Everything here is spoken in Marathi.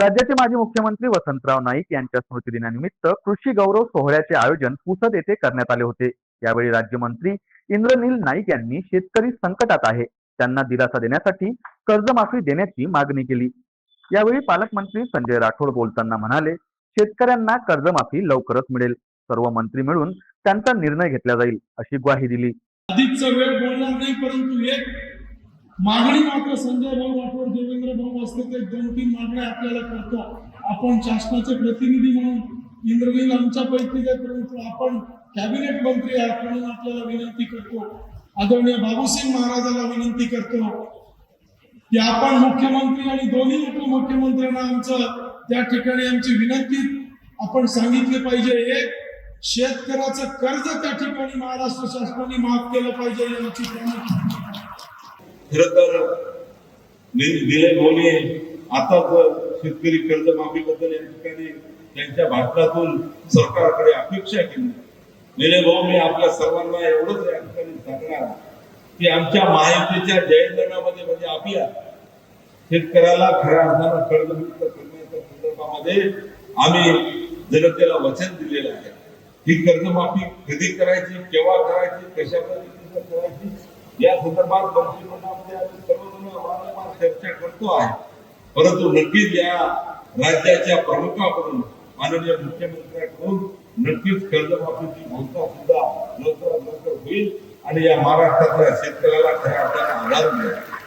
राज्याचे माजी मुख्यमंत्री वसंतराव नाईक यांच्या स्मृतिदिनानिमित्त कृषी गौरव सोहळ्याचे आयोजन पुसद येथे करण्यात आले होते. यावेळी राज्यमंत्री इंद्रनील नाईक यांनी शेतकरी संकटात आहे. त्यांना दिलासा देण्यासाठी कर्जमाफी देण्याची मागणी केली. यावेळी पालकमंत्री संजय राठोड बोलताना म्हणाले शेतकऱ्यांना कर्जमाफी लवकरच मिळेल. सर्व मंत्री मिळून त्यांचा निर्णय घेतला जाईल अशी ग्वाही दिली. अधिकचा वेळ बोलणार नाही परंतु एक मागणी मात्र संजय भाऊ राठोड देवेंद्र भाऊ असतील ते दोन तीन मागण्या आपल्याला करतो. आपण शासनाचे प्रतिनिधी म्हणून इंद्रनील आमच्या पैकीच परंतु आपण कॅबिनेट मंत्री आहात म्हणून आपल्याला विनंती करतो. आदरणीय बाबूसिंग महाराजाला विनंती करतो. की आपण मुख्यमंत्री आणि दोन्ही उपमुख्यमंत्र्यांना आमचं त्या ठिकाणी आमची विनंती आपण सांगितली पाहिजे. एक शेतकऱ्याचं कर्ज त्या ठिकाणी महाराष्ट्र शासनाने माफ केलं पाहिजे याची प्रामुख्याने खर तर नि- निलय भाऊने आताच शेतकरी कर्जमाफी बद्दल या ठिकाणी त्यांच्या भाषणातून सरकारकडे अपेक्षा केली. निलय भाऊ मी आपल्या सर्वांना एवढंच या ठिकाणी सांगणार की आमच्या महायुतीच्या जयंतनामध्ये म्हणजे आपल्या शेतकऱ्याला खऱ्या अर्थानं कर्जमुक्त करण्याच्या संदर्भामध्ये आम्ही जनतेला वचन दिलेलं आहे. ही कर्जमाफी कधी करायची केव्हा करायची कशा पद्धतीने करायची या संदर्भात मंत्रिमंडळामध्ये आम्ही सर्वजण वारंवार चर्चा करतो आहे. परंतु नक्कीच या राज्याच्या प्रमुखाकडून माननीय मुख्यमंत्र्यांकडून नक्कीच कर्जमाफीची घोषणा सुद्धा लवकरात लवकर होईल आणि या महाराष्ट्रातल्या शेतकऱ्याला खऱ्या अर्थाने आधार मिळेल.